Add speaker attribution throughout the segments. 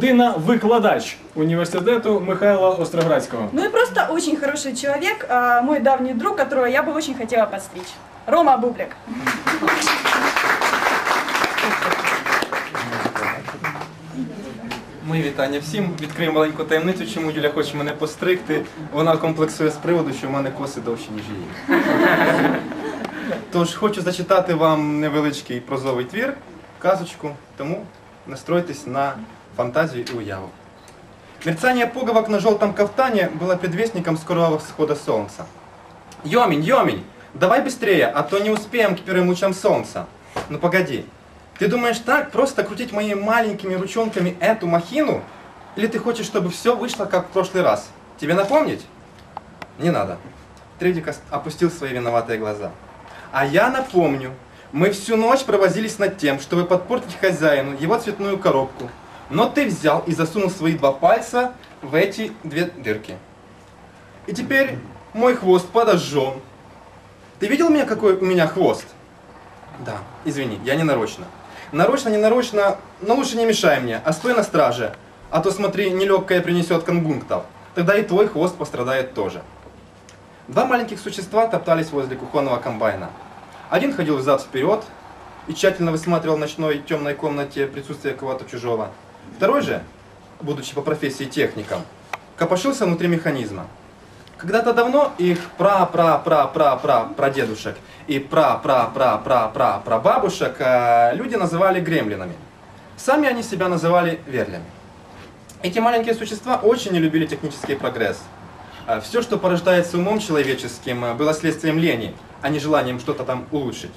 Speaker 1: людина-викладач університету Михайла Остроградського.
Speaker 2: Ну и просто очень хороший человек, а, мой давний друг, которого я бы очень хотела подстричь. Рома Бублик.
Speaker 3: Мої вітання всім. Відкрию маленьку таємницю, чому Юля хоче мене постригти. Вона комплексує з приводу, що в мене коси довші, ніж її. Тож хочу зачитати вам невеличкий прозовий твір, казочку, тому настройтесь на фантазію і уяву. Мерцание пуговок на желтом кафтане было предвестником скорого всхода солнца. Йомень, Йомень, давай быстрее, а то не успеем к первым лучам солнца. Ну погоди, ты думаешь так просто крутить моими маленькими ручонками эту махину? Или ты хочешь, чтобы все вышло как в прошлый раз? Тебе напомнить? Не надо. Тридик опустил свои виноватые глаза. А я напомню, мы всю ночь провозились над тем, чтобы подпортить хозяину его цветную коробку. Но ты взял и засунул свои два пальца в эти две дырки. И теперь мой хвост подожжен. Ты видел меня какой у меня хвост? Да, извини, я не нарочно. Нарочно, не нарочно, но лучше не мешай мне, а стой на страже. А то смотри, нелегкое принесет конгунктов. Тогда и твой хвост пострадает тоже. Два маленьких существа топтались возле кухонного комбайна. Один ходил взад-вперед и тщательно высматривал в ночной темной комнате присутствие кого-то чужого. Второй же, будучи по профессии техником, копошился внутри механизма. Когда-то давно их пра-пра-пра-пра-пра-прадедушек и пра-пра-пра-пра-пра-прабабушек э, люди называли гремлинами. Сами они себя называли верлями. Эти маленькие существа очень не любили технический прогресс. Все, что порождается умом человеческим, э, было следствием лени, а не желанием что-то там улучшить.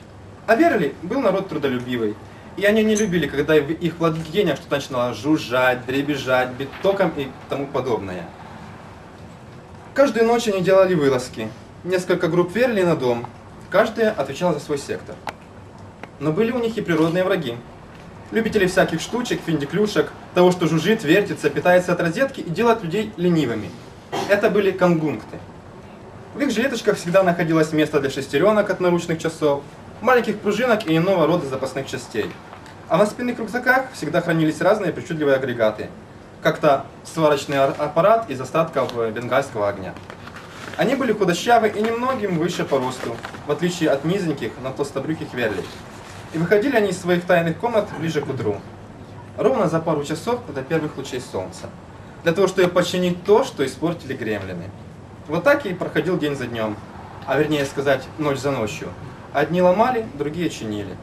Speaker 3: А верли был народ трудолюбивый. И они не любили, когда в их владениях что-то начинало жужжать, дребезжать, бить током и тому подобное. Каждую ночь они делали вылазки. Несколько групп верли на дом. Каждая отвечала за свой сектор. Но были у них и природные враги. Любители всяких штучек, финдиклюшек, того, что жужжит, вертится, питается от розетки и делает людей ленивыми. Это были конгункты. В их жилеточках всегда находилось место для шестеренок от наручных часов, маленьких пружинок и иного рода запасных частей. А на спинных рюкзаках всегда хранились разные причудливые агрегаты. Как-то сварочный ар- аппарат из остатков э, бенгальского огня. Они были худощавы и немногим выше по росту, в отличие от низеньких, но толстобрюхих верлей. И выходили они из своих тайных комнат ближе к утру. Ровно за пару часов до первых лучей солнца. Для того, чтобы починить то, что испортили гремлины. Вот так и проходил день за днем. А вернее сказать, ночь за ночью. Одни ломали, другие чинили.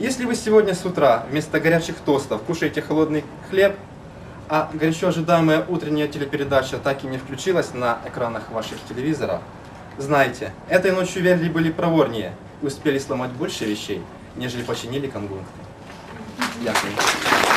Speaker 3: Если вы сегодня с утра вместо горячих тостов кушаете холодный хлеб, а горячо ожидаемая утренняя телепередача так и не включилась на экранах ваших телевизоров, знайте, этой ночью верли были проворнее и успели сломать больше вещей, нежели починили конгункты. Дякую.